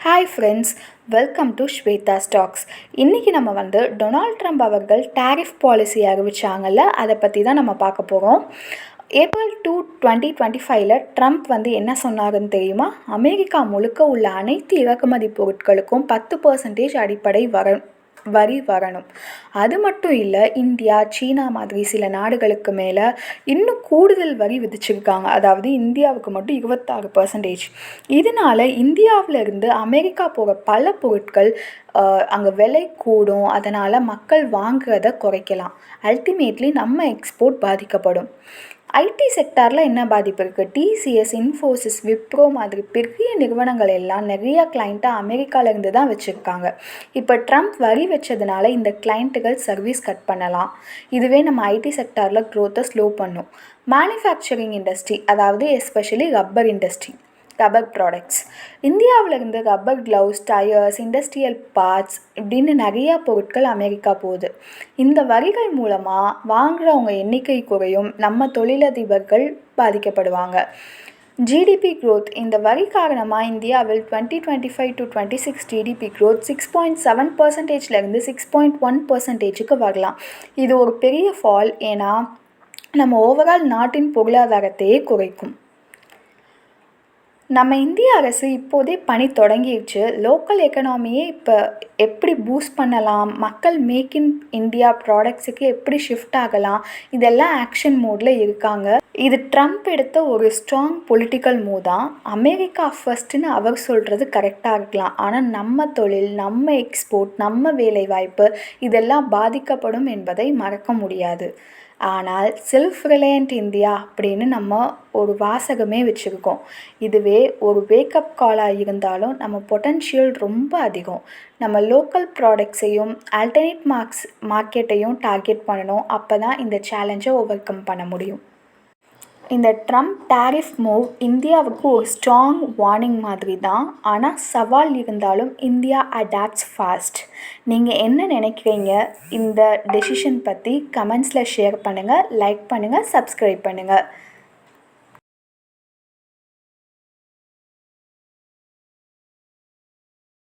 Hi friends welcome to Shweta stocks இன்றைக்கி நம்ம வந்து டொனால்ட் ட்ரம்ப் அவர்கள் டேரிஃப் பாலிசி அறிவிச்சாங்கல்ல அதை பற்றி தான் நம்ம பார்க்க போகிறோம் ஏப்ரல் டூ டுவெண்ட்டி டுவெண்ட்டி ஃபைவ்ல ட்ரம்ப் வந்து என்ன சொன்னாருன்னு தெரியுமா? அமெரிக்கா முழுக்க உள்ள அனைத்து இறக்குமதி பொருட்களுக்கும் பத்து பர்சன்டேஜ் அடிப்படை வர வரி வரணும். அது மட்டும் இல்லை இந்தியா சீனா மாதிரி சில நாடுகளுக்கு மேலே இன்னும் கூடுதல் வரி விதிச்சிருக்காங்க. அதாவது இந்தியாவுக்கு மட்டும் இருபத்தாறு பர்சன்டேஜ் இதனால் இந்தியாவில் இருந்து அமெரிக்கா போகிற பல பொருட்கள் அங்கே விலை கூடும். அதனால் மக்கள் வாங்குறத குறைக்கலாம். அல்டிமேட்லி நம்ம எக்ஸ்போர்ட் பாதிக்கப்படும். ஐடி செக்டாரில் என்ன பாதிப்பு இருக்குது டிசிஎஸ் இன்ஃபோசிஸ் விப்ரோ மாதிரி பெரிய நிறுவனங்கள் எல்லாம் நிறையா கிளைண்ட்டாக அமெரிக்காவிலேருந்து தான் வச்சுருக்காங்க. இப்போ ட்ரம்ப் வரி வச்சதுனால இந்த கிளைண்ட்டுகள் சர்வீஸ் கட் பண்ணலாம். இதுவே நம்ம ஐடி செக்டாரில் க்ரோத்தை ஸ்லோ பண்ணும். மேனுஃபேக்சரிங் இண்டஸ்ட்ரி அதாவது especially rubber industry rubber products இந்தியாவில் இருந்து rubber gloves tyres industrial parts இப்படின்னு நிறையா பொருட்கள் அமெரிக்கா போகுது. இந்த வரிகள் மூலமாக வாங்குகிறவங்க எண்ணிக்கை குறையும் நம்ம தொழிலதிபர்கள் பாதிக்கப்படுவாங்க. ஜிடிபி க்ரோத் இந்த வரி காரணமாக இந்தியாவில் twenty twenty five to twenty six GDP growth six point seven பர்சன்டேஜ்லேருந்து six point one பர்சன்டேஜுக்கு வரலாம். இது ஒரு பெரிய ஃபால் ஏன்னா நம்ம ஓவரால் நாட்டின் பொருளாதாரத்தையே குறைக்கும். நம்ம இந்திய அரசு இப்போதே பணி தொடங்கிடுச்சு. லோக்கல் எக்கனாமியே இப்போ எப்படி பூஸ்ட் பண்ணலாம்? மக்கள் மேக் இன் இந்தியா ப்ராடக்ட்ஸுக்கு எப்படி ஷிஃப்ட் ஆகலாம்? இதெல்லாம் ஆக்ஷன் மோடில் இருக்காங்க. இது ட்ரம்ப் எடுத்த ஒரு ஸ்ட்ராங் பொலிட்டிக்கல் மூவ் தான். அமெரிக்கா ஃபஸ்ட்டுன்னு அவர் சொல்கிறது கரெக்டாக இருக்கலாம். ஆனால் நம்ம தொழில் நம்ம எக்ஸ்போர்ட் நம்ம வேலைவாய்ப்பு இதெல்லாம் பாதிக்கப்படும் என்பதை மறக்க முடியாது. ஆனால் செல்ஃப் ரிலையண்ட் இந்தியா அப்படின்னு நம்ம ஒரு வாசகமே வச்சுருக்கோம். இதுவே ஒரு வேக்கப் காலாக இருந்தாலும் நம்ம பொட்டன்ஷியல் ரொம்ப அதிகம். நம்ம லோக்கல் ப்ராடக்ட்ஸையும் ஆல்டர்னேட் மார்க்ஸ் மார்க்கெட்டையும் டார்கெட் பண்ணணும். அப்போ தான் இந்த சேலஞ்சை ஓவர் கம் பண்ண முடியும். இந்த ட்ரம்ப் டேரிஃப் மூவ் இந்தியாவுக்கு ஒரு ஸ்ட்ராங் வார்னிங் மாதிரி தான் ஆனால் சவால் இருந்தாலும் இந்தியா அடாப்ட்ஸ் ஃபாஸ்ட் நீங்கள் என்ன நினைக்கிறீங்க? இந்த டெசிஷன் பற்றி கமெண்ட்ஸில் ஷேர் பண்ணுங்கள் லைக் பண்ணுங்கள் சப்ஸ்கிரைப் பண்ணுங்கள்